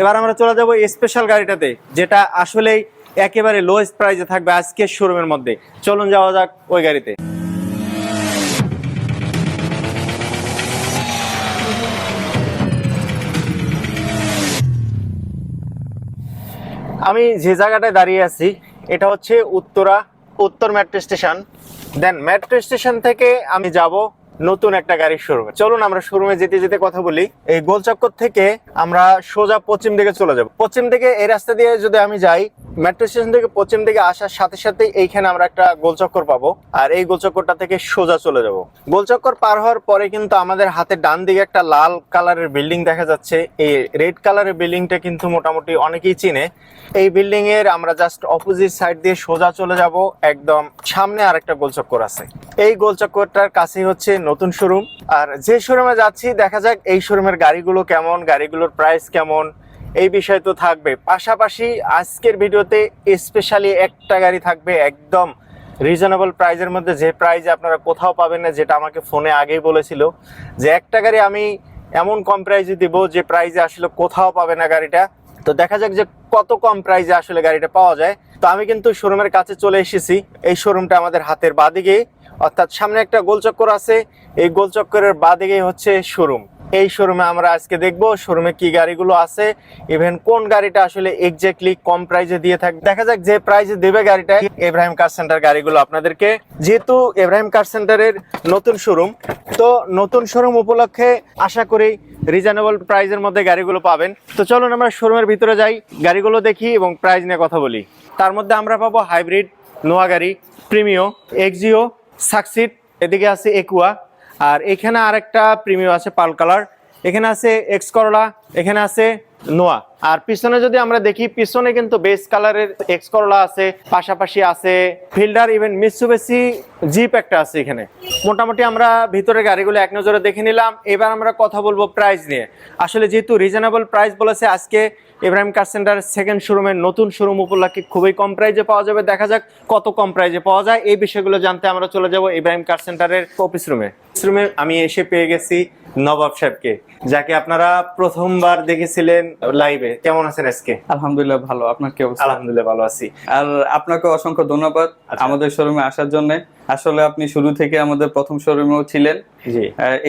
এবার আমরা চলে যাব স্পেশাল গাড়িটাতে, যেটা আসলেই একেবারে লোয়েস্ট প্রাইসে থাকবে আজকের শোরুমের মধ্যে। চলুন যাওয়া যাক ওই গাড়িতে। আমি যে জায়গাটায় দাঁড়িয়ে আছি, এটা হচ্ছে উত্তরা, উত্তর metro station then metro station থেকে আমি যাব নতুন একটা গাড়ির শোরুমে চলুন আমরা শোরুমে যেতে যেতে কথা বলি। এই গোলচক্কর থেকে আমরা সোজা পশ্চিম দিকে চলে যাব। পশ্চিম দিকে এই রাস্তা দিয়ে যদি আমি যাই মেট্রো স্টেশন থেকে পশ্চিম দিকে আসার সাথে সাথে এইখানে আমরা একটা গোলচক্কর পাবো। আর এই গোলচক্করটা থেকে সোজা চলে যাব। গোলচক্কর পার হওয়ার পরে কিন্তু আমাদের হাতে ডান দিকে একটা লাল কালারের বিল্ডিং দেখা যাচ্ছে। এই রেড কালারের বিল্ডিংটা কিন্তু মোটামুটি অনেকেই চিনে। এই বিল্ডিং এর আমরা জাস্ট অপোজিট সাইড দিয়ে সোজা চলে যাব। একদম সামনে আরেকটা গোলচক্কর আছে। এই গোলচক্করটার কাছেই হচ্ছে নতুন শোরুম আর যে শোরুমে যাচ্ছি, দেখা যাক এই শোরুমের গাড়িগুলো কেমন, গাড়িগুলোর প্রাইস কেমন, এই বিষয় তো থাকবে। পাশাপাশি আজকের ভিডিওতে স্পেশালি একটা গাড়ি থাকবে, একদম রিজনেবল প্রাইজের মধ্যে। যে প্রাইজ আপনারা কোথাও পাবেন না, যেটা আমাকে ফোনে আগেই বলেছিল, যে একটা গাড়ি আমি এমন কম প্রাইজে দিব, যে প্রাইজে আসলে কোথাও পাবে না গাড়িটা। তো দেখা যাক যে কত কম প্রাইজে আসলে গাড়িটা পাওয়া যায়। তো আমি কিন্তু শোরুমের কাছে চলে এসেছি। এই শোরুমটা আমাদের হাতের বাদিকে অর্থাৎ সামনে একটা গোলচক্কর আছে, এই গোলচক্করের বাদিকেই হচ্ছে শোরুম। এই শোরুমে আমরা আজকে দেখব শোরুমে কি গাড়িগুলো আছে ইভেন কোন গাড়িটা আসলে এক্স্যাক্টলি কম প্রাইজে দিয়ে থাকবে দেখা যাক যে প্রাইজে দেবে গাড়িটা এব্রাহিম কার সেন্টার গাড়িগুলো আপনাদেরকে। যেহেতু এব্রাহিম কার সেন্টারের নতুন শোরুম, তো নতুন শোরুম উপলক্ষে আশা করি রিজনেবল প্রাইজের মধ্যে গাড়িগুলো পাবেন। তো চলুন আমরা শোরুমের ভিতরে যাই, গাড়িগুলো দেখি এবং প্রাইজ নিয়ে কথা বলি। তার মধ্যে আমরা পাবো হাইব্রিড নোয়া গাড়ি প্রিমিও এক্সিও সাকসিড এদিকে আছে একুয়া, আর এখানে আরেকটা প্রিমিয়াম আছে পাল কালার। এখানে আছে এক্স করলা, এখানে আছে নোয়া। আর পিছনে যদি আমরা দেখি, পিছনে কিন্তু বেস কালারের এক্স করলা আছে, পাশাপাশি আছে ফিল্ডার ইভেন মিসুবেসি জিপ একটা আছে এখানে। মোটামুটি আমরা ভিতরে গাড়িগুলো এক নজরে দেখে নিলাম। এবার আমরা কথা বলব প্রাইস নিয়ে। আসলে যেহেতু রিজনেবল প্রাইস বলেছে, আজকে ইব্রাহিম কার সেন্টার সেকেন্ড শোরুমের নতুন শোরুম উপলক্ষে খুবই কম প্রাইজে পাওয়া যাবে। দেখা যাক কত কম প্রাইজে পাওয়া যায়। এই বিষয়গুলো জানতে আমরা চলে যাব ইব্রাহিম কার সেন্টারের অফিস রুমে অফিস রুমে আমি এসে পেয়ে গেছি। নবাব সাহেবকে যাকে আপনারা প্রথমবার দেখেছিলেন লাইভে কেমন আছেন আজকে? আলহামদুলিল্লাহ ভালো। আপনার কি অবস্থা? আলহামদুলিল্লাহ ভালো আছি। আর আপনাকে অসংখ্য ধন্যবাদ আচ্ছা। আমাদের শোরুমে আসার জন্য। আসলে আপনি শুরু থেকে আমাদের প্রথম শোরুমেও ছিলেন।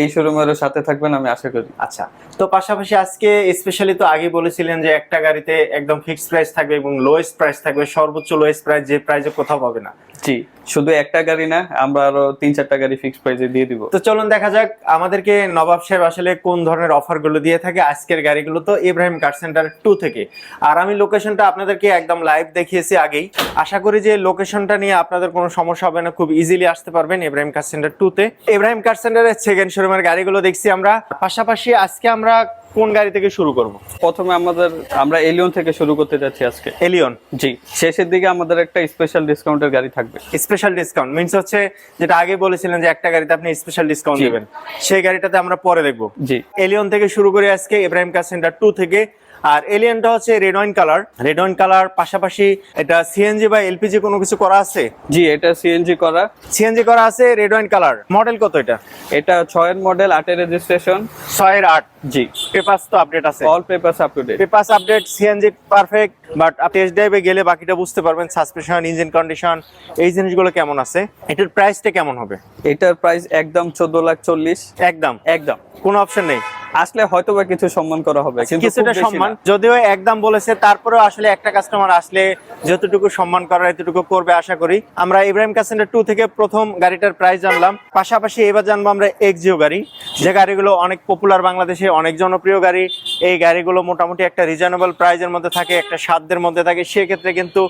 এই শোরুমেরও সাথে থাকবেন আমি আশা করি। আচ্ছা তো পাশাপাশি আজকে স্পেশালি তো আগে বলেছিলেন যে একটা গাড়িতে একদম ফিক্সড প্রাইস থাকবে এবং লোয়েস্ট প্রাইস থাকবে সর্বোচ্চ লোয়েস্ট প্রাইস যে প্রাইসে কোথাও পাবে না। জি শুধু একটা গাড়ি না আমরা আরও তিন চারটা গাড়ি ফিক্সড প্রাইসে দিয়ে দিব। তো চলুন দেখা যাক আমাদেরকে নবাব সাহেব আসলে কোন ধরনের অফারগুলো দিয়ে থাকে আজকের গাড়িগুলো তো ইব্রাহিম কার সেন্টার টু থেকে। আর আমি লোকেশনটা আপনাদেরকে একদম লাইভ দেখিয়েছি আগেই। আশা করি যে লোকেশনটা নিয়ে আপনাদের কোনো সমস্যা হবে না খুব ইজিলি আসতে পারবেন ইব্রাহিম কার সেন্টার টু তে। ইব্রাহিম কার সেকেন্ড শোরুমের গাড়িগুলো দেখছি আমরা। পাশাপাশি আজকে আমরা কোন গাড়ি থেকে শুরু করব? প্রথমে আমাদের আমরা এলিয়ন থেকে শুরু করতে যাচ্ছি আজকে। এলিয়ন জি। শেষের দিকে আমাদের একটা স্পেশাল ডিসকাউন্টের গাড়ি থাকবে। স্পেশাল ডিসকাউন্ট মিন্স হচ্ছে যেটা আগে বলেছিলেন যে একটা গাড়িতে আপনি স্পেশাল ডিসকাউন্ট। দিবেন। সেই গাড়িটাতে আমরা পরে দেখব। জি। এলিয়ন থেকে শুরু করে আজকে ইব্রাহিম কার সেন্টার টু থেকে আর এলিয়নটা হচ্ছে red wine colour red wine colour পাশাপাশি এটা সিএনজি বা এলপিজি কোনো কিছু করা আছে? জি এটা সিএনজি করা। সিএনজি করা আছে রেড ওয়াইন কালার মডেল কত এটা? এটা ছয়ের মডেল আটের রেজিস্ট্রেশন ছয়ের আট। জি। পেপাস তো আপডেট আছে। All papers up to date papers update CNG perfect but আপনি টেস্ট ড্রাইভে গেলে বাকিটা বুঝতে পারবেন সাসপেনশন ইঞ্জিন কন্ডিশন এই জিনিসগুলো কেমন আছে? এটার প্রাইসটা কেমন হবে? এটার প্রাইস একদম চোদ্দ লাখ চল্লিশ। একদম। একদম। কোনো অপশন নেই। আসলে হয়তো বা কিছু সম্মান করা হবে কিছুটা সম্মান। যদিও একদম বলেছে তারপরেও আসলে একটা কাস্টমার আসলে যতটুকু সম্মান করার এতটুকু করবে আশা করি। আমরা ইব্রাহিম কাসেন্টার টু থেকে প্রথম গাড়িটার প্রাইস জানলাম। পাশাপাশি এবার জানব আমরা এক্সিও গাড়ি। যে গাড়িগুলো অনেক পপুলার বাংলাদেশে অনেক জনপ্রিয় গাড়ি। এই গাড়িগুলো মোটামুটি একটা রিজনেবল প্রাইজের মধ্যে থাকে একটা সাধ্যের মধ্যে থাকে। সেক্ষেত্রে কিন্তু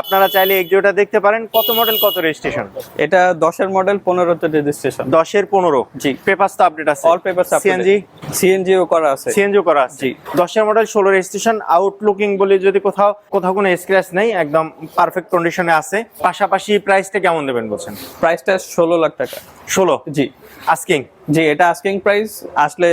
আপনারা চাইলে এক্সিওটা দেখতে পারেন। কত মডেল কত রেজিস্ট্রেশন এটা দশের মডেল পনেরোতে রেজিস্ট্রেশন দশের পনেরো। জি। পেপার তো আপডেট আছে। অল পেপারস সিএনজি সিএনজিও করা আছে। সিএনজিও করা আছে। জি। দশের মডেল ষোলো রেজিস্ট্রেশন আউটলুকিং বলে যদি কোথাও কোথাও কোনো স্ক্র্যাচ নেই একদম পারফেক্ট কন্ডিশনে আছে। পাশাপাশি প্রাইসটা কেমন দেবেন বলছেন? প্রাইসটা ষোলো লাখ টাকা। ষোলো? জি। আস্কিং জি এটা আস্কিং প্রাইস আসলে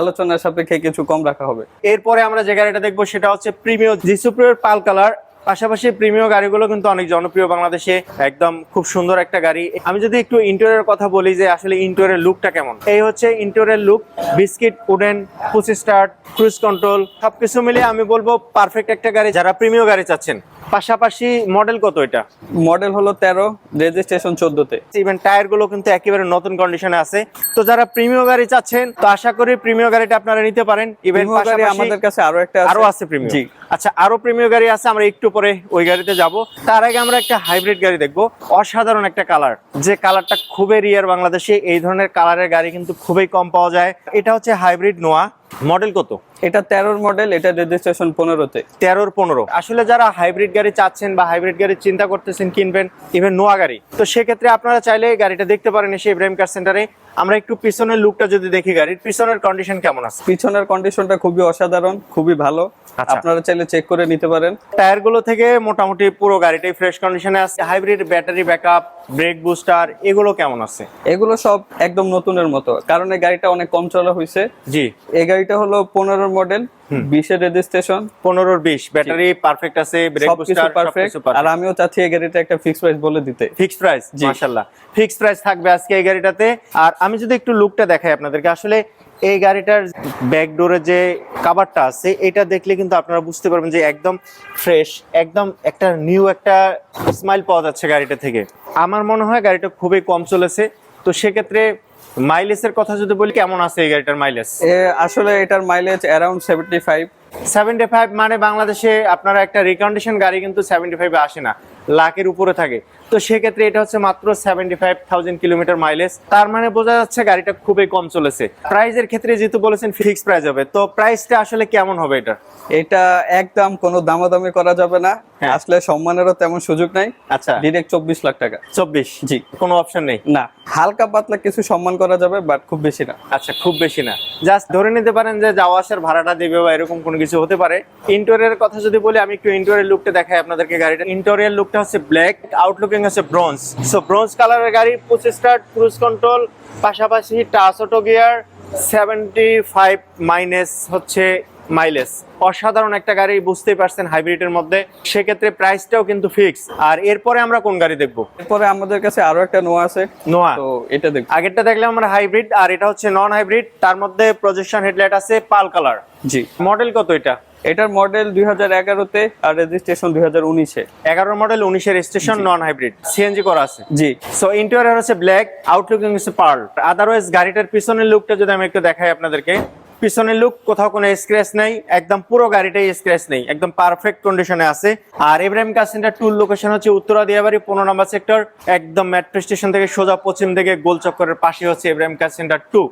আলোচনার সাপেক্ষে কিছু কম রাখা হবে। এরপরে আমরা যে গাড়িটা দেখব সেটা হচ্ছে প্রিমিয় জিসুপ্রিয়র পাল কালার পাশাপাশি প্রিমিয় গাড়িগুলো কিন্তু অনেক জনপ্রিয় বাংলাদেশে। একদম খুব সুন্দর একটা গাড়ি। আমি যদি একটু ইন্টেরিয়র কথা বলি যে আসলে ইন্টেরিয়র লুকটা কেমন? এই হচ্ছে interior look biscuit wooden push start cruise control সবকিছু মিলিয়ে আমি বলব পারফেক্ট একটা গাড়ি। যারা প্রিমিয় গাড়ি চাচ্ছেন পাশাপাশি মডেল কত এটা? মডেল হলো তেরো রেজিস্ট্রেশন চোদ্দতে। ইভেন টায়ারগুলো কিন্তু একেবারে নতুন কন্ডিশনে আছে। তো যারা প্রিমিয় গাড়ি চাচ্ছেন তো আশা করি প্রিমিয় গাড়িটা আপনারা নিতে পারেন। ইভেন আমাদের কাছে আরও একটা আরও আছে। প্রিমিয়াম জি। আচ্ছা আরও প্রিমিয়াম গাড়ি আছে আমরা একটু পরে ওই গাড়িতে যাব। তার আগে আমরা একটা হাইব্রিড গাড়ি দেখব। অসাধারণ একটা কালার যে কালারটা খুবই রিয়ার বাংলাদেশে, এই ধরনের কালারের গাড়ি কিন্তু খুবই কম পাওয়া যায়। এটা হচ্ছে হাইব্রিড নোয়া। মডেল কত? এটা তেরোর মডেল এটা রেজিস্ট্রেশন পনেরোতে। তেরোর পনেরো। আসলে যারা হাইব্রিড গাড়ি চাচ্ছেন বা হাইব্রিড গাড়ি চিন্তা করতেছেন কিনবেন ইভেন নোয়া গাড়ি। তো সেক্ষেত্রে আপনারা চাইলে গাড়িটা দেখতে পারেন এসে ইব্রাহিম কার সেন্টারে আমরা একটু পিছনের লুকটা যদি দেখি গাড়ির পিছনের কন্ডিশন কেমন আছে? পিছনের কন্ডিশনটা খুবই অসাধারণ খুবই ভালো। আচ্ছা। আপনারা চাইলে চেক করে নিতে পারেন। টায়ারগুলো থেকে মোটামুটি পুরো গাড়িটাই ফ্রেশ কন্ডিশনে আছে। Hybrid battery backup brake booster এগুলো কেমন আছে? এগুলো সব একদম নতুনের মতো কারণ এই গাড়িটা অনেক কম চলা হয়েছে জি। এই গাড়িটা হলো পনেরোর মডেল বিশের রেজিস্ট্রেশন পনেরোর বিশ ব্যাটারি পারফেক্ট আছে ব্রেক বুস্টার পারফেক্ট আর আমিও চাচ্ছি এই গাড়িটা একটা ফিক্স প্রাইস বলে দিতে। Fixed price. মাশাআল্লাহ। ফিক্সড প্রাইস থাকবে আজকে এই গাড়িটাতে। আর আমি যদি একটু লুকটা দেখাই আপনাদেরকে আসলে এই গাড়িটার ব্যাক ডোরে যে কাভারটা আছে এটা দেখলে কিন্তু আপনারা বুঝতে পারবেন যে একদম ফ্রেশ একদম একটা নিউ একটা স্মাইল পাওয়া যাচ্ছে গাড়িটা থেকে। আমার মনে হয় গাড়িটা খুবই কম চলেছে। তো সেক্ষেত্রে মাইলেজের কথা যদি বলি কেমন আছে এই গাড়িটার মাইলেজ আসলে এটার mileage around seventy five seventy five মানে বাংলাদেশে আপনারা একটা রিকন্ডিশন গাড়ি কিন্তু সেভেন্টি ফাইভে আসে না লাখের উপরে থাকে। তো সেক্ষেত্রে এটা হচ্ছে মাত্র seventy five thousand kilometre mileage তার মানে বোঝা যাচ্ছে গাড়িটা খুবই কম চলেছে। প্রাইজের ক্ষেত্রে যেহেতু বলেছেন ফিক্স প্রাইস হবে। তো প্রাইসটা আসলে কেমন হবে এটা এটা একদম কোনো দামাদামি করা যাবে না। আসলে সম্মানেরও তেমন সুযোগ নাই। আচ্ছা। ডিরেক্ট চব্বিশ লাখ টাকা। চব্বিশ? জি। কোনো অপশন নেই? না। হালকা পাতলা কিছু সম্মান করা যাবে বাট খুব বেশি না। আচ্ছা খুব বেশি না। জাস্ট ধরে নিতে পারেন যে যাওয়া আসার ভাড়াটা দেবে বা এরকম কোনো কিছু হতে পারে। ইন্টোরিয়ার কথা যদি বলি আমি একটু ইন্টোরিয়ার লুকটা দেখাই আপনাদেরকে গাড়িটা। ইন্টোরিয়ার লুকটা হচ্ছে ব্ল্যাক আউটলুকিং হচ্ছে ব্রোঞ্জ সো ব্রোঞ্জ কালারের গাড়ি পুশ স্টার্ট ক্রুজ কন্ট্রোল পাশাপাশি touch auto gear seventy five minus হচ্ছে মাইলেজ অসাধারণ একটা গাড়ি বুঝতেই পারছেন হাইব্রিডের মধ্যে। সেক্ষেত্রে প্রাইসটাও কিন্তু ফিক্স আর এরপরে আমরা কোন গাড়ি দেখব? এরপরে আমাদের কাছে আরও একটা নোয়া আছে। নোয়া তো এটা দেখুন আগেরটা দেখলাম আমরা হাইব্রিড আর এটা হচ্ছে নন হাইব্রিড তার মধ্যে প্রজেকশন হেডলাইট আছে পাল কালার। জি। মডেল কত এটা? এটার মডেল দুই হাজার এগারোতে আর রেজিস্ট্রেশন দুই হাজার উনিশে। এগারো মডেল উনিশের স্টেশন নন হাইব্রিড সিএনজি করা আছে। জি। সো ইন্টেরিয়র হচ্ছে ব্ল্যাক আউটলুকিং হচ্ছে পার্ল আদারওয়াইজ গাড়িটার পিছনের লুকটা যদি আমি একটু দেখাই আপনাদেরকে। পিছনের লুক কোথাও কোনো স্ক্র্যাচ নেই একদম পুরো গাড়িটাই স্ক্র্যাচ নেই একদম পারফেক্ট কন্ডিশনে আছে। আর ইব্রাহিম কার সেন্টার টুল লোকেশন হচ্ছে উত্তরা দিয়াবাড়ি পনেরো নম্বর সেক্টর একদম মেট্রো স্টেশন থেকে সোজা পশ্চিম থেকে গোল চক্করের পাশে হচ্ছে Ibrahim car centre two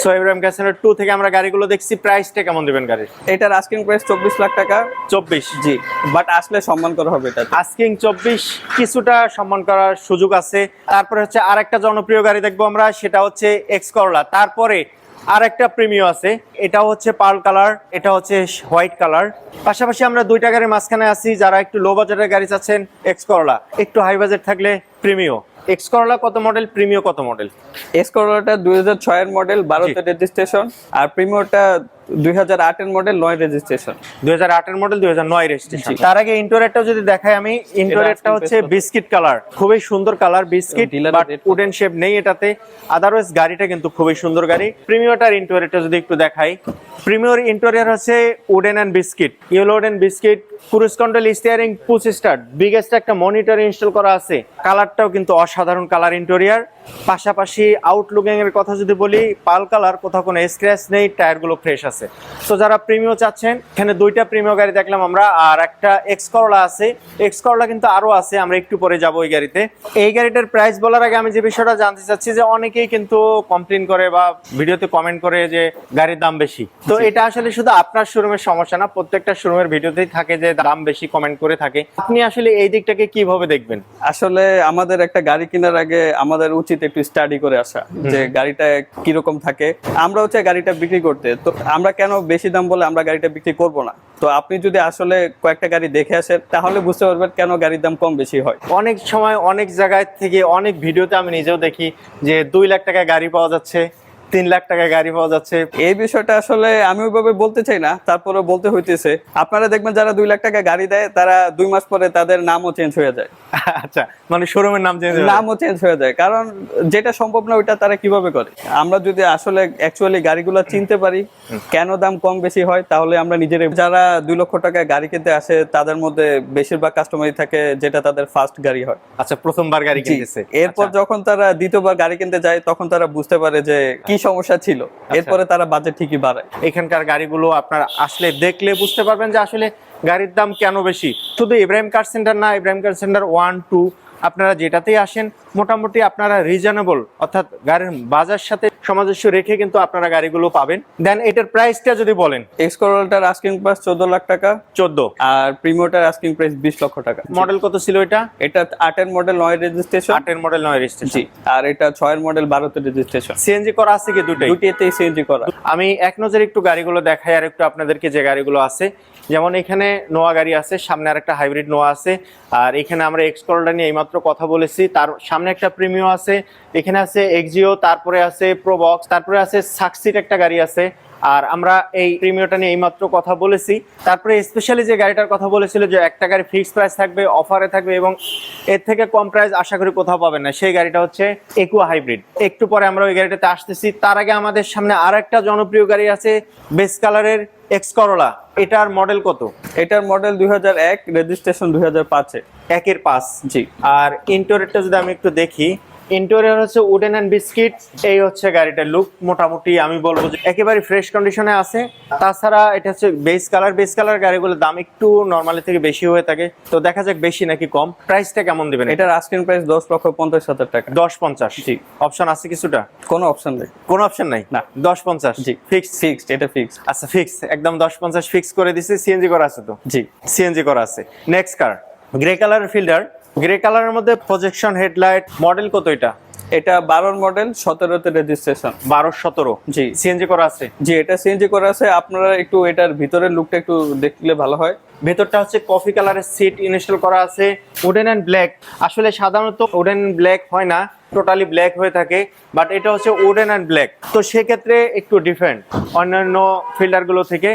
so Ibrahim car centre two থেকে আমরা গাড়িগুলো দেখছি প্রাইসটা কেমন দেবেন গাড়ির? এটার আস্কিং প্রাইস চব্বিশ লাখ টাকা। চব্বিশ। জি বাট আসলে সম্মান করা হবে এটা আস্কিং চব্বিশ কিছুটা সম্মান করার সুযোগ আছে। তারপরে হচ্ছে আরেকটা জনপ্রিয় গাড়ি দেখব আমরা সেটা হচ্ছে এক্স করলা তারপরে আর একটা প্রিমিও আছে। এটা হচ্ছে পার্ল কালার এটা হচ্ছে হোয়াইট কালার। পাশাপাশি আমরা দুইটা গাড়ির মাঝখানে আছি যারা একটু লো বাজেটের গাড়ি চাচ্ছেন এক্স করলা একটু হাই বাজেট থাকলে প্রিমিও। এক্স করলা কত মডেল প্রিমিও কত মডেল এক্স করলাটা দুই হাজার ছয়ের মডেল বারোতে রেজিস্ট্রেশন আর প্রিমিওটা 2008 এর মডেল 9 রেজিস্ট্রেশন 2008 এর মডেল 2009 রেজিস্ট্রেশন তার আগে ইন্টোরেটটা যদি দেখাই আমি হচ্ছে বিস্কিট কালার খুবই সুন্দর colour biscuit but wooden shape নেই এটাতে। আদারওয়াইজ গাড়িটা কিন্তু খুবই সুন্দর গাড়ি। প্রিমিয়ারটার যদি একটু দেখাই প্রিমিয়ার হচ্ছে wooden biscuit yellow wooden biscuit cruise control steering push start biggest একটা মনিটর ইনস্টল করা আছে। কালারটাও কিন্তু অসাধারণ কালার ইন্টোরিয়ার পাশাপাশি আউটলুকিং এর কথা যদি বলি পাল কালার কোথাও কোনো স্ক্র্যাচ নেই টায়ারগুলো ফ্রেশ আছে। তো যারা প্রিমিও চাচ্ছেন এখানে দুইটা প্রিমিয় গাড়ি দেখলাম আমরা আর একটা এক্স করলা আছে। এক্স করলা কিন্তু আরও আছে আমরা একটু পরে যাব ওই গাড়িতে। এই গাড়িটার প্রাইস বলার আগে আমি যে বিষয়টা জানতে চাচ্ছি যে অনেকেই কিন্তু কমপ্লেন করে বা ভিডিওতে কমেন্ট করে যে গাড়ির দাম বেশি। তো এটা আসলে শুধু আপনার শোরুমের সমস্যা না প্রত্যেকটা শোরুমের ভিডিওতেই থাকে যে দাম বেশি কমেন্ট করে থাকে। আপনি আসলে এই দিকটাকে কীভাবে দেখবেন? আসলে আমাদের একটা গাড়ি কেনার আগে আমাদের উচিত একটু স্টাডি করে আসা যে গাড়িটা কীরকম থাকে। আমরা হচ্ছে গাড়িটা বিক্রি করতে। তো আমরা কেন বেশি দাম বলে আমরা গাড়িটা বিক্রি করব না? তো আপনি যদি আসলে কয়েকটা গাড়ি দেখে আসেন, তাহলে বুঝতে পারবেন কেন গাড়ির দাম কম বেশি হয়। অনেক সময় অনেক জায়গায় থেকে অনেক ভিডিওতে আমি নিজেও দেখি যে দুই লাখ টাকায় গাড়ি পাওয়া যাচ্ছে। তিন লাখ টাকা গাড়ি পাওয়া যাচ্ছে। এই বিষয়টা আসলে আমি ওইভাবে বলতে চাই না তারপরে বলতে হইতেছে। আপনারা দেখবেন যারা দুই লাখ টাকা গাড়ি দেয় তারা দুই মাস পরে তাদের নামও চেঞ্জ হয়ে যায়। আচ্ছা মানে শোরুমের নাম চেঞ্জ নামও চেঞ্জ হয়ে যায় কারণ যেটা সম্ভব না ওইটা তারা কীভাবে করে? আমরা যদি আসলে অ্যাকচুয়ালি গাড়িগুলো চিনতে পারি কেন দাম কম বেশি হয় তাহলে আমরা নিজের যারা দুই লক্ষ টাকা গাড়ি কিনতে আসে তাদের মধ্যে বেশিরভাগ কাস্টমারই থাকে যেটা তাদের ফার্স্ট গাড়ি হয়। আচ্ছা প্রথমবার গাড়ি। কিনতেছে। এরপর আচ্ছা। যখন তারা দ্বিতীয়বার গাড়ি কিনতে যায় তখন তারা বুঝতে পারে যে কি সমস্যা ছিল। আচ্ছা। এরপরে তারা বাজেট ঠিকই বাড়ায়। এখানকার গাড়িগুলো আপনার আসলে দেখলে বুঝতে পারবেন যে আসলে গাড়ির দাম কেন বেশি? শুধু ইব্রাহিম কার সেন্টার না Ibrahim car centre one two আপনারা যেটাতেই আসেন মোটামুটি আপনারা রিজনেবল অর্থাৎ গাড়ির বাজার সাথে সামঞ্জস্য রেখে কিন্তু আপনারা গাড়িগুলো পাবেন। দেন এটার প্রাইসটা যদি বলেন। এক্স আস্কিং প্রাইস চোদ্দ লাখ টাকা চোদ্দ। আর প্রিমিওটার আস্কিং প্রাইস বিশ লক্ষ টাকা। মডেল কত ছিল এটা? এটা আটের মডেল নয় রেজিস্ট্রেশন আটের মডেল নয় রেজিস্ট্রেশন আর এটা ছয়ের মডেল বারোতে রেজিস্ট্রেশন সিএনজি করা আছে কি দুটোই? দুটিতেই সিএনজি করা। আমি এক নজরে একটু গাড়িগুলো দেখাই আর একটু আপনাদেরকে যে গাড়িগুলো আছে। যেমন এখানে নোয়া গাড়ি আছে সামনে আর একটা হাইব্রিড নোয়া আছে। আর এখানে আমরা এক্সকলটা নিয়ে এইমাত্র কথা বলেছি। তার সামনে একটা প্রিমিও আছে, এখানে আছে এক্সিও তারপরে আছে প্রোবক্স তারপরে আছে সাকসিট একটা গাড়ি আছে। আর আমরা এই প্রিমিয়টা নিয়ে এইমাত্র কথা বলেছি। তারপরে স্পেশালি যে গাড়িটার কথা বলেছিল যে একটা গাড়ি ফিক্সড প্রাইস থাকবে অফারে থাকবে এবং এর থেকে কম প্রাইস আশা করি কোথাও পাবেন না। সেই গাড়িটা হচ্ছে একুয়া হাইব্রিড একটু পরে আমরা ওই গাড়িটাতে আসতেছি। তার আগে আমাদের সামনে আর একটা জনপ্রিয় গাড়ি আছে বেস কালারের এক্স করোলা এটার মডেল কত? এটার মডেল দুই হাজার এক রেজিস্ট্রেশন দুই হাজার পাঁচে। একের পাঁচ। জি। আর ইন্টোরিয়রটা যদি আমি একটু দেখি ইন্টোরিয়র হচ্ছে উডেন অ্যান্ড বিস্কিট এই হচ্ছে গাড়িটার লুক মোটামুটি আমি বলব যে একেবারে ফ্রেশ কন্ডিশনে আছে। তাছাড়া এটা হচ্ছে বেস কালার বেস কালার গাড়িগুলোর দাম একটু নর্মালি থেকে বেশি হয়ে থাকে। তো দেখা যাক বেশি নাকি কম। প্রাইসটা কেমন দিবেন? এটা এটার আস্কিং প্রাইস দশ লক্ষ পঞ্চাশ হাজার টাকা। দশ পঞ্চাশ। জি। অপশন আছে কিছুটা? কোনো অপশন নেই। কোনো অপশন নাই? না। দশ পঞ্চাশ। জি। ফিক্স ফিক্সড এটা ফিক্সড আচ্ছা ফিক্স একদম দশ পঞ্চাশ ফিক্স করে দিছে। সিএনজি করা আছে তো? জি। সিএনজি করা আছে। নেক্সট কার গ্রে কালারের ফিল্ডার গ্রে কালারের মধ্যে প্রজেকশন হেডলাইট মডেল কত এটা? এটা বারোর মডেল সতেরোতে রেজিস্ট্রেশন বারো সতেরো? জি। সিএনজি করা আছে? জি এটা সিএনজি করা আছে। আপনারা একটু এটার ভিতরের লুকটা একটু দেখলে ভালো হয়। ভেতরটা হচ্ছে কফি কালারের সিট ইনস্টল করা আছে উডেন অ্যান্ড ব্ল্যাক আসলে সাধারণত উডেন ব্ল্যাক হয় না। টোটালি ব্ল্যাক হয়ে থাকে বাট এটা হচ্ছে উডেন অ্যান্ড ব্ল্যাক তো সেক্ষেত্রে একটু ডিফারেন্ট অন্যান্য ফিল্ডারগুলো থেকে।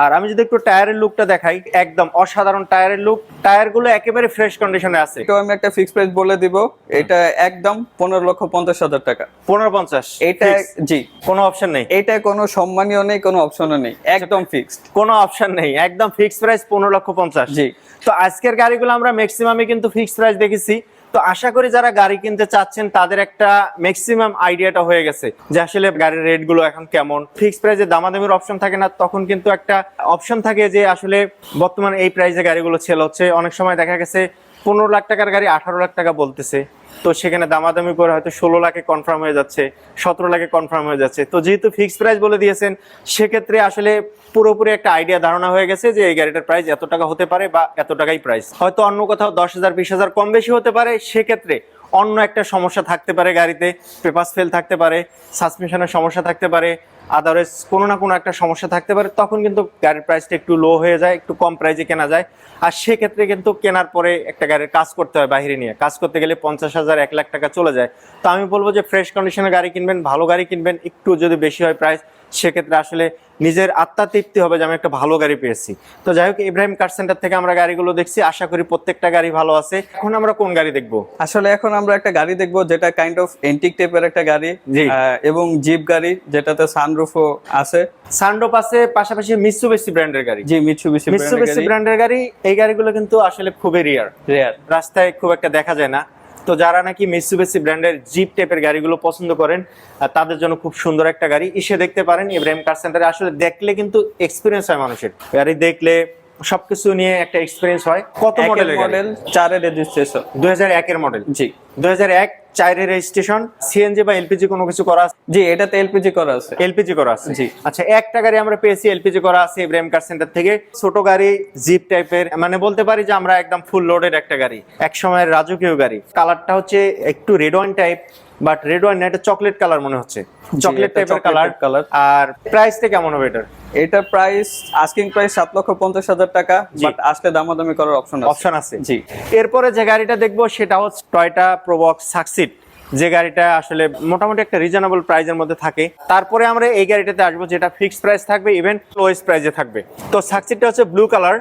আর আমি যদি একটু টায়ারের লুকটা দেখাই একদম অসাধারণ টায়ারের লুক টায়ারগুলো একেবারে ফ্রেশ কন্ডিশনে আছে। এটাও আমি একটা ফিক্স প্রাইস বলে দিব। এটা একদম পনেরো লক্ষ পঞ্চাশ হাজার টাকা। পনেরো পঞ্চাশ। এটা জি। কোনো অপশন নেই। এটা কোনো সম্মানীয় নেই কোনো অপশনও নেই। একদম ফিক্সড কোনো অপশন নেই। একদম ফিক্সড প্রাইস পনেরো লক্ষ পঞ্চাশ। জি। তো আজকের গাড়িগুলো আমরা ম্যাক্সিমামে কিন্তু ফিক্সড প্রাইস দেখেছি। তো আশা করি যারা গাড়ি কিনতে চাচ্ছেন, তাদের একটা ম্যাক্সিমাম আইডিয়াটা হয়ে গেছে যে আসলে গাড়ির রেটগুলো এখন কেমন। ফিক্স প্রাইসে দামাদামির অপশন থাকে না, তখন কিন্তু একটা অপশন থাকে যে আসলে বর্তমানে এই প্রাইসে গাড়িগুলো ছেল হচ্ছে। অনেক সময় দেখা গেছে, পনেরো লাখ টাকার গাড়ি আঠারো লাখ টাকা বলতেছে। তো সেখানে দামাদামি করে হয়তো ষোলো লাখে কনফার্ম হয়ে যাচ্ছে, সতেরো লাখে কনফার্ম হয়ে যাচ্ছে। তো যেহেতু ফিক্সড প্রাইস বলে দিয়েছেন, সেক্ষেত্রে আসলে পুরোপুরি একটা আইডিয়া ধারণা হয়ে গেছে যে এই গাড়িটার প্রাইস এত টাকা হতে পারে বা এত টাকাই প্রাইস হয়তো অন্য কোথাও দশ হাজার, বিশ হাজার কম বেশি হতে পারে, সেক্ষেত্রে অন্য একটা সমস্যা থাকতে পারে গাড়িতে, পেপার ফেল থাকতে পারে সাসপেনশনের সমস্যা থাকতে পারে আদারওয়াইজ কোনো না কোনো একটা সমস্যা থাকতে পারে। তখন কিন্তু গাড়ির প্রাইসটা একটু লো হয়ে যায়, একটু কম প্রাইসে কেনা যায়। আর সেক্ষেত্রে কিন্তু কেনার পরে একটা গাড়ির কাজ করতে হয় বাহিরে নিয়ে। কাজ করতে গেলে পঞ্চাশ হাজার, এক লাখ টাকা চলে যায়। তো আমি বলব যে ফ্রেশ কন্ডিশনের গাড়ি কিনবেন, ভালো গাড়ি কিনবেন, একটু যদি বেশি হয় প্রাইস সেক্ষেত্রে আসলে নিজের আত্মা তৃপ্তি হবে যে আমি একটা ভালো গাড়ি পেয়েছি। তো যাই হোক ইব্রাহিম কার সেন্টার থেকে আমরা গাড়িগুলো দেখছি। আশা করি প্রত্যেকটা গাড়ি ভালো আছে। এখন আমরা কোন গাড়ি দেখব? আসলে এখন আমরা একটা গাড়ি দেখব যেটা কাইন্ড অফ এন্টিক টাইপের একটা গাড়ি। এবং জিপ গাড়ি যেটাতে সানরুফও আছে। সানডোপ আছে পাশাপাশি মিসুবেসি ব্র্যান্ডের গাড়ি। জি মিৎসুবিশি মিসুবেসি ব্র্যান্ডের গাড়ি। এই গাড়িগুলো কিন্তু আসলে খুবই রিয়ার রেয়ার রাস্তায় খুব একটা দেখা যায় না। তো যারা নাকি মিসুবেসি ব্র্যান্ডের জিপ টাইপের গাড়িগুলো পছন্দ করেন তাদের জন্য খুব সুন্দর একটা গাড়ি। এসে দেখতে পারেন ইব্রাহিম কার সেন্টারে আসলে দেখলে কিন্তু এক্সপিরিয়েন্স হয় মানুষের। গাড়ি দেখলে সবকিছু নিয়ে একটা এক্সপিরিয়েন্স হয়। কত মডেলের মডেল মডেল চারের রেজিস্ট্রেশন দুই হাজার একের মডেল জি। দুই হাজার এক চারের রেজিস্ট্রেশন সিএনজি বা এলপিজি কোনো কিছু করা আছে? জি এটাতে এলপিজি করা আছে। এলপিজি করা আছে? জি। আচ্ছা একটা গাড়ি আমরা পেয়েছি এলপিজি করা আছে ইব্রাহিম কার সেন্টার থেকে। ছোট গাড়ি জিপ টাইপের মানে বলতে পারি যে আমরা একদম ফুল লোডের একটা গাড়ি। এক সময়ের রাজকীয় গাড়ি। কালারটা হচ্ছে একটু red wine type but red wine না এটা চকলেট কালার মনে হচ্ছে। চকলেট টাইপের কালার color। আর প্রাইসটা কেমন হবে এটার? এটা প্রাইস আস্কিং প্রাইস সাত লক্ষ পঞ্চাশ হাজার টাকা। বাট আসলে দামাদামি করার অপশন আছে। অপশন আছে। জি। এরপরে যে গাড়িটা দেখব সেটা হচ্ছে টয়টা প্রবক্স সাকসিড যে গাড়িটা আসলে মোটামুটি একটা রিজনেবল প্রাইজের মধ্যে থাকে। তারপরে আমরা এই গাড়িটাতে আসব যেটা ফিক্সড প্রাইস থাকবে ইভেন লোয়েস্ট প্রাইজে থাকবে। তো সাকসিডটা হচ্ছে ব্লু কালার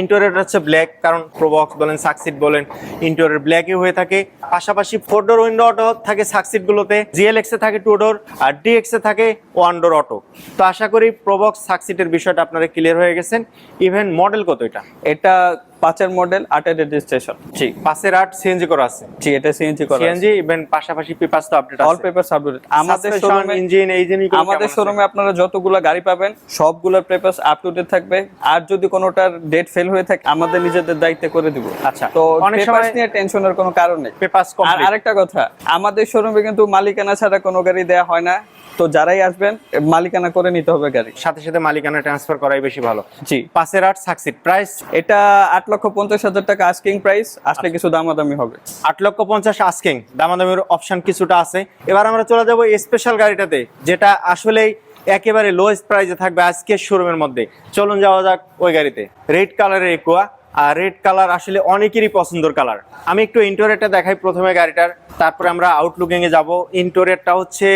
ইন্টোরিয়র হচ্ছে ব্ল্যাক কারণ প্রোবক্স বলেন সাকসিড বলেন ইন্টোরিয়র ব্ল্যাকই হয়ে থাকে। পাশাপাশি ফোর ডোর উইন্ডো অটো থাকে সাকসিড গুলোতে জিএলএক্স এ থাকে টু ডোর আর ডিএক্স এ থাকে ওয়ান ডোর অটো তো আশা করি প্রোবক্স সাকসিডের বিষয়টা আপনারা ক্লিয়ার হয়ে গেছেন ইভেন মডেল কত এটা? এটা পাঁচের মডেল আটের রেজিস্ট্রেশন জি। পাশের আট সিএনজি করা আছে। জি এটা সিএনজি করা সিএনজি ইভেন পাশাপাশি পেপারস তো আপডেট আছে অল আছে। পেপার সাবমিট আমাদের শোরুমে ইঞ্জিন এই জিনিস আমাদের শোরুমে আপনারা যতগুলো গাড়ি পাবেন সবগুলোর পেপারস আপ টু ডেট থাকবে। আর যদি কোনোটার ডেট ফেল হয়ে থাকে আমাদের নিজেদের দায়িত্বে করে দিব। আচ্ছা, তো অনেক পেপারস সময়- নিয়ে টেনশনের কোনো কারণ নেই। পেপারস আর আরেকটা কথা আমাদের শোরুমে কিন্তু মালিকানা ছাড়া কোনো গাড়ি দেয়া হয় না। তো যারাই আসবেন মালিকানা করে নিতে হবে গাড়ি। সাথে সাথে মালিকানা ট্রান্সফার করাই বেশি ভালো। জি। পাশের আট সাকসিড প্রাইস এটা আট লক্ষ পঞ্চাশ হাজার টাকা আস্কিং প্রাইস আসলে কিছু দামাদামি হবে। আট লক্ষ পঞ্চাশ আস্কিং দামাদামির অপশন কিছুটা আছে। এবার আমরা চলে যাব স্পেশাল গাড়িটাতে যেটা আসলেই একেবারে লোয়েস্ট প্রাইসে থাকবে আজকের শোরুমের মধ্যে। চলুন যাওয়া যাক ওই গাড়িতে। রেড কালারের একুয়া আর রেড কালার আসলে অনেকেরই পছন্দের কালার আমি একটু ইন্টোরিয়রটা দেখাই প্রথমে গাড়িটার তারপরে আমরা আউটলুকিং এ যাব ইন্টোরিয়রটা হচ্ছে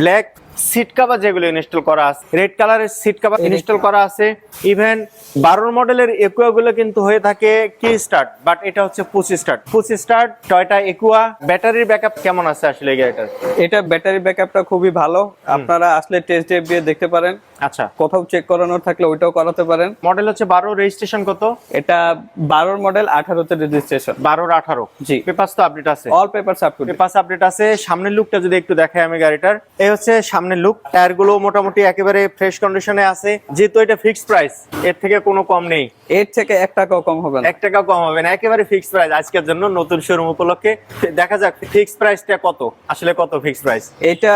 ব্ল্যাক সিট কাভার যেগুলো ইনস্টল করা আছে রেড কালারের সিট কাভার ইনস্টল করা আছে ইভেন বারোর মডেলের একুয়া গুলো কিন্তু হয়ে থাকে কি স্টার্ট বাট এটা হচ্ছে push start push start Toyota Aqua ব্যাটারির ব্যাকআপ কেমন আছে আসলে গাড়িটার? এটা ব্যাটারি ব্যাকআপটা খুবই ভালো। আপনারা আসলে টেস্ট ড্রাইভ দিয়ে দেখতে পারেন। আচ্ছা। কোথাও চেক করানোর থাকলে ওইটাও করাতে পারেন। মডেল হচ্ছে বারো রেজিস্ট্রেশন কত? এটা বারোর মডেল আঠারোতে রেজিস্ট্রেশন বারোর আঠারো। জি। পেপার তো আপডেট আছে। অল পেপার পেপাস আপডেট আছে। সামনের লুকটা যদি একটু দেখাই আমি গাড়িটার। এই হচ্ছে সামনের লুক টায়ারগুলো মোটামুটি একেবারে ফ্রেশ কন্ডিশনে আছে। যেহেতু এটা ফিক্সড প্রাইস এর থেকে কোনো কম নেই। এর থেকে এক টাকাও কম হবে না। এক টাকা কম হবে না একেবারে ফিক্সড প্রাইস আজকের জন্য নতুন শোরুম উপলক্ষে। দেখা যাক ফিক্সড প্রাইসটা কত? আসলে কত ফিক্সড প্রাইস এটা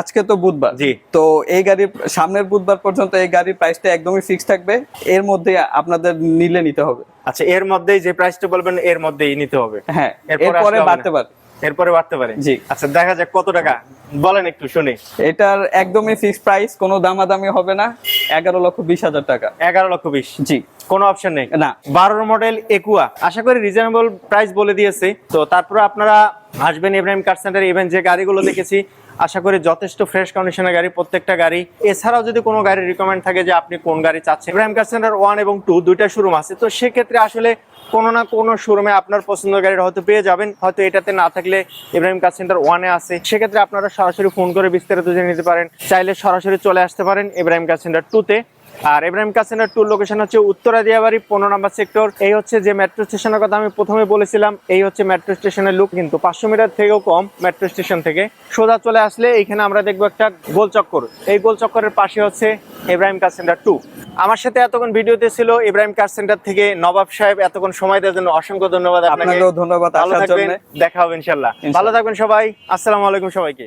আজকে তো বুধবার। জি। তো এই গাড়ি সামনের বুধবার পর্যন্ত এই গাড়ির প্রাইসটা একদমই ফিক্স থাকবে। এর মধ্যে আপনাদের নিলে নিতে হবে। আচ্ছা এর মধ্যেই যে প্রাইসটা বলবেন এর মধ্যেই নিতে হবে। হ্যাঁ এরপরে এরপরে বাড়তে পারে। এরপরে বাড়তে পারে। জি। আচ্ছা দেখা যাক কত টাকা। বলেন একটু শুনি। এটার একদমই ফিক্স প্রাইস কোনো দামাদামি হবে না। এগারো লক্ষ বিশ হাজার টাকা। এগারো লক্ষ বিশ। জি। কোনো অপশন নেই। না। বারোর মডেল একুয়া আশা করি রিজনেবল প্রাইস বলে দিয়েছে। তো তারপরে আপনারা আসবেন ইব্রাহিম কার সেন্টার ইভেন যে গাড়িগুলো দেখেছি আশা করি যথেষ্ট ফ্রেশ কন্ডিশনের গাড়ি, প্রত্যেকটা গাড়ি। এছাড়াও যদি কোনো গাড়ি রিকমেন্ড থাকে যে আপনি কোন গাড়ি চাচ্ছেন ইব্রাহিম কার সেন্টার ওয়ান এবং টু দুইটা শোরুম আছে। তো সেক্ষেত্রে আসলে কোনো না কোনো শোরুমে আপনার পছন্দের গাড়ি হয়তো পেয়ে যাবেন। হয়তো এটাতে না থাকলে ইব্রাহিম কার সেন্টার ওয়ানে আছে। সেক্ষেত্রে আপনারা সরাসরি ফোন করে বিস্তারিত জেনে নিতে পারেন। চাইলে সরাসরি চলে আসতে পারেন ইব্রাহিম কার সেন্টার টুতে আর ইব্রাহিম কাসিনার টুর লোকেশন হচ্ছে উত্তরা দিয়াবাড়ি পনেরো নম্বর সেক্টর এই হচ্ছে যে মেট্রো স্টেশনের কথা আমি প্রথমে বলেছিলাম এই হচ্ছে মেট্রো স্টেশনের লুক কিন্তু পাঁচশো মিটার থেকেও কম মেট্রো স্টেশন থেকে। সোজা চলে আসলে এইখানে আমরা দেখব একটা গোল চক্কর। এই গোল চক্করের পাশে হচ্ছে ইব্রাহিম কার সেন্টার টু আমার সাথে এতক্ষণ ভিডিওতে ছিল ইব্রাহিম কার সেন্টার থেকে নবাব সাহেব এতক্ষণ সময় দেওয়ার জন্য অসংখ্য ধন্যবাদ আপনাকে। ধন্যবাদ ভালো থাকবেন দেখা হবে ইনশাল্লাহ। ভালো থাকবেন সবাই আসসালামু আলাইকুম সবাইকে।